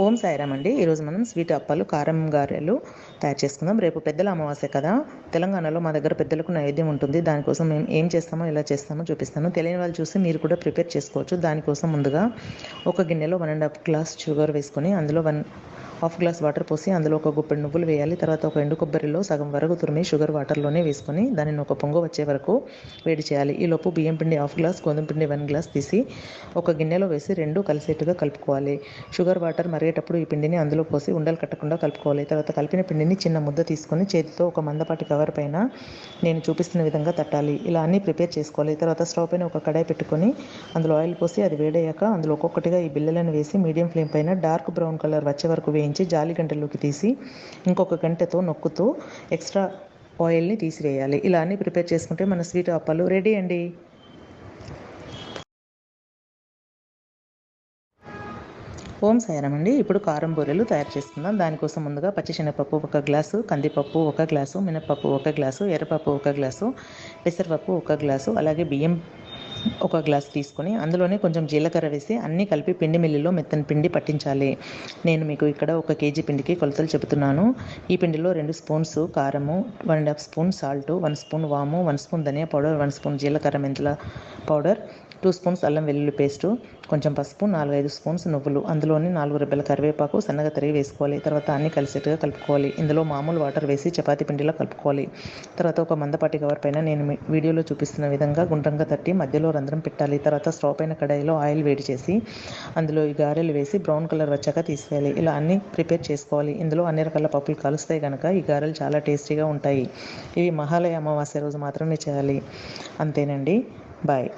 ఓం సాయిరామ్ అండి ఈరోజు మనం స్వీట్ అప్పాలు కారం గారెలు తయారు చేసుకుందాం. రేపు పెద్దల అమావాస్య కదా. తెలంగాణలో మా దగ్గర పెద్దలకు నైవేద్యం ఉంటుంది. దానికోసం మేము ఏం చేస్తామో ఎలా చేస్తామో చూపిస్తాను. తెలియని వాళ్ళు చూసి మీరు కూడా ప్రిపేర్ చేసుకోవచ్చు. దానికోసం ముందుగా ఒక గిన్నెలో one and half glass sugar వేసుకొని అందులో వన్ హాఫ్ గ్లాస్ వాటర్ పోసి అందులో ఒక గుప్పెడు నువ్వులు వేయాలి. తర్వాత ఒక ఎండు కొబ్బరిలో సగం వరకు తురిమి షుగర్ వాటర్లోనే వేసుకొని దానిని ఒక పొంగు వచ్చే వరకు వేడి చేయాలి. ఈ లోపు బియ్యం పిండి హాఫ్ గ్లాస్ గోధుమ పిండి వన్ గ్లాస్ తీసి ఒక గిన్నెలో వేసి రెండు కలిసేట్టుగా కలుపుకోవాలి. షుగర్ వాటర్ మరిగేటప్పుడు ఈ పిండిని అందులో పోసి ఉండలు కట్టకుండా కలుపుకోవాలి. తర్వాత కలిపిన పిండిని చిన్న ముద్ద తీసుకొని చేతితో ఒక మందపాటి కవర్ పైన నేను చూపిస్తున్న విధంగా తట్టాలి. ఇలా అన్నీ ప్రిపేర్ చేసుకోవాలి. తర్వాత స్టవ్ పైన ఒక కడాయి పెట్టుకొని అందులో ఆయిల్ పోసి అది వేడయ్యాక అందులో ఒక్కొక్కటిగా ఈ బిల్లలను వేసి మీడియం ఫ్లేమ్ పైన డార్క్ బ్రౌన్ కలర్ వచ్చే వరకు వేయించి జాలి గంటలోకి తీసి ఇంకొక గంటతో నొక్కుతూ ఎక్స్ట్రా ఆయిల్ని తీసివేయాలి. ఇలా అన్నీ ప్రిపేర్ చేసుకుంటే మన స్వీట్ అప్పాలు రెడీ అండి. ఓం సాయారం అండి. ఇప్పుడు కారం బూరెలు తయారు చేసుకుందాం. దానికోసం ముందుగా పచ్చిశనగపప్పు ఒక గ్లాసు కందిపప్పు ఒక గ్లాసు మినపప్పు ఒక గ్లాసు ఎర్రపప్పు ఒక గ్లాసు పెసరపప్పు ఒక గ్లాసు అలాగే బియ్యం ఒక గ్లాస్ తీసుకొని అందులోనే కొంచెం జీలకర్ర వేసి అన్నీ కలిపి పిండి మిల్లులో మెత్తని పిండి పట్టించాలి. నేను మీకు ఇక్కడ ఒక కేజీ పిండికి కొలతలు చెబుతున్నాను. ఈ పిండిలో రెండు స్పూన్స్ కారము one and half spoon salt one spoon వాము వన్ స్పూన్ ధనియా పౌడర్ వన్ స్పూన్ జీలకర్ర మెంతుల పౌడర్ టూ స్పూన్స్ అల్లం వెల్లుల్లి పేస్టు కొంచెం పసుపు నాలుగైదు స్పూన్స్ నువ్వులు. అందులోని నాలుగు రెబ్బల కరివేపాకు సన్నగా తరిగి వేసుకోవాలి. తర్వాత అన్ని కలిసేట్టుగా కలుపుకోవాలి. ఇందులో మామూలు వాటర్ వేసి చపాతీ పిండిలో కలుపుకోవాలి. తర్వాత ఒక మందపాటి కవర్ పైన నేను వీడియోలో చూపిస్తున్న విధంగా గుండ్రంగా తట్టి మధ్యలో రంధ్రం పెట్టాలి. తర్వాత స్టవ్ పైన కడాయిలో ఆయిల్ వేడి చేసి అందులో ఈ గారెలు వేసి బ్రౌన్ కలర్ వచ్చాక తీసేయాలి. ఇలా అన్ని ప్రిపేర్ చేసుకోవాలి. ఇందులో అన్ని రకాల పప్పులు కలుస్తాయి కనుక ఈ గారెలు చాలా టేస్టీగా ఉంటాయి. ఇవి మహాలయ అమావాస్య రోజు మాత్రమే చేయాలి. అంతేనండి. బాయ్.